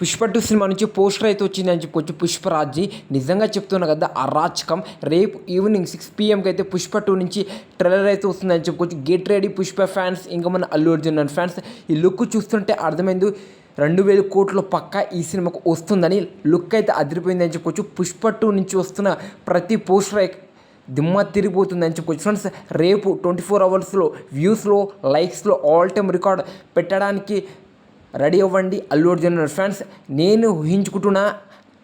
Pushpa two సినిమా నుంచి poster అయితే వచ్చిందని చెప్పుకోవచ్చు పుష్పరాజ్జీ నిజంగా చెప్తున్నా కదా అరాచకం. రేపు ఈవినింగ్ సిక్స్ పిఎంకి అయితే పుష్ప టూ నుంచి ట్రైలర్ అయితే వస్తుందని చెప్పుకోవచ్చు గెట్ రెడీ పుష్ప ఫ్యాన్స్ ఇంకా మన అల్లు అర్జున్ ఫ్యాన్స్ ఈ లుక్ చూస్తుంటే అర్థమైంది. రెండు వేల కోట్ల పక్క ఈ సినిమాకు వస్తుందని లుక్ అయితే అదిరిపోయిందని చెప్పుకోవచ్చు పుష్ప టూ నుంచి వస్తున్న ప్రతి పోస్టర్ దిమ్మ తిరిగిపోతుందని చెప్పుకోవచ్చు ఫ్రెండ్స్ రేపు ట్వంటీ ఫోర్ అవర్స్లో వ్యూస్లో లైక్స్లో ఆల్ టైమ్ రికార్డ్ పెట్టడానికి రెడీ అవ్వండి. అల్లు అర్జున్ ఫ్యాన్స్ నేను ఊహించుకుంటున్నా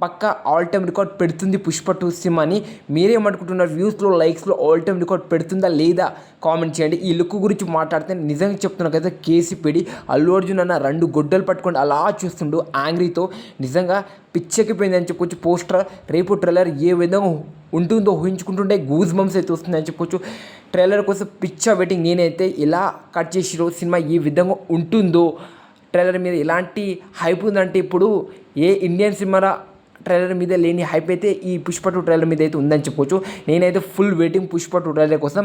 పక్క ఆల్ టైమ్ రికార్డ్ పెడుతుంది పుష్ప టూ సినిమాని మీరేమనుకుంటున్నారు? వ్యూస్లో లైక్స్లో ఆల్ టైమ్ రికార్డ్ పెడుతుందా లేదా? కామెంట్ చేయండి. ఈ లుక్ గురించి మాట్లాడితే నిజంగా చెప్తున్నా కదా కేసీపీడి అల్లు అర్జున్ అన్న రెండు గొడ్డలు పట్టుకొని అలా చూస్తుండు యాంగ్రీతో నిజంగా పిచ్చెక్కిపోయింది అని చెప్పుకోవచ్చు పోస్టర్ రేపు ట్రైలర్ ఏ విధంగా ఉంటుందో ఊహించుకుంటుంటే గూజ్ బంప్స్ అయితే వస్తుందని చెప్పుకోవచ్చు ట్రైలర్ కోసం పిచ్చ వెయిటింగ్ నేనైతే ఇలా కట్ చేసిరో సినిమా ఏ విధంగా ఉంటుందో ట్రైలర్ మీద ఎలాంటి హైప్ ఉందంటే ఇప్పుడు ఏ ఇండియన్ సినిమా ట్రైలర్ మీద లేని హైప్ అయితే ఈ పుష్ప టూ ట్రైలర్ మీద అయితే ఉందని చెప్పొచ్చు. నేనైతే full waiting Pushpa two trailer కోసం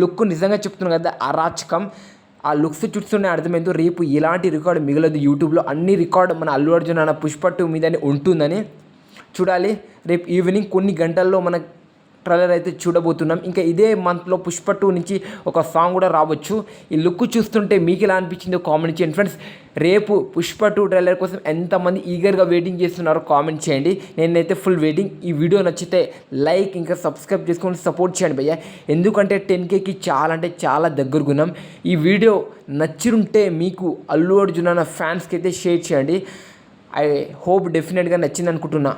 లుక్ నిజంగా చెప్తున్నాను కదా అరాచకం. ఆ లుక్స్ చూస్తుంటే అర్థమైందో రేపు ఎలాంటి రికార్డు మిగలదు యూట్యూబ్లో. అన్ని రికార్డు మన అల్లు అర్జున్ అన్న పుష్ప టూ మీదనే ఉంటుందని చూడాలి. రేపు ఈవినింగ్ కొన్ని గంటల్లో మన ట్రైలర్ అయితే చూడబోతున్నాం. ఇంకా ఇదే మంత్లో పుష్ప టూ నుంచి ఒక సాంగ్ కూడా రావచ్చు. ఈ లుక్ చూస్తుంటే మీకు ఎలా అనిపించిందో కామెంట్ చేయండి. ఫ్రెండ్స్ రేపు పుష్ప టూ ట్రైలర్ కోసం ఎంతమంది ఈగర్గా వెయిటింగ్ చేస్తున్నారో కామెంట్ చేయండి. నేనైతే ఫుల్ వెయిటింగ్ ఈ వీడియో నచ్చితే లైక్ ఇంకా సబ్స్క్రైబ్ చేసుకొని సపోర్ట్ చేయండి భయ్య. ఎందుకంటే టెన్ కేకి చాలా అంటే చాలా దగ్గరగున్నాం ఈ వీడియో నచ్చిరుంటే మీకు అల్లు అర్జున్ అన్న ఫ్యాన్స్కి అయితే షేర్ చేయండి. ఐ హోప్ డెఫినెట్గా నచ్చింది అనుకుంటున్నా.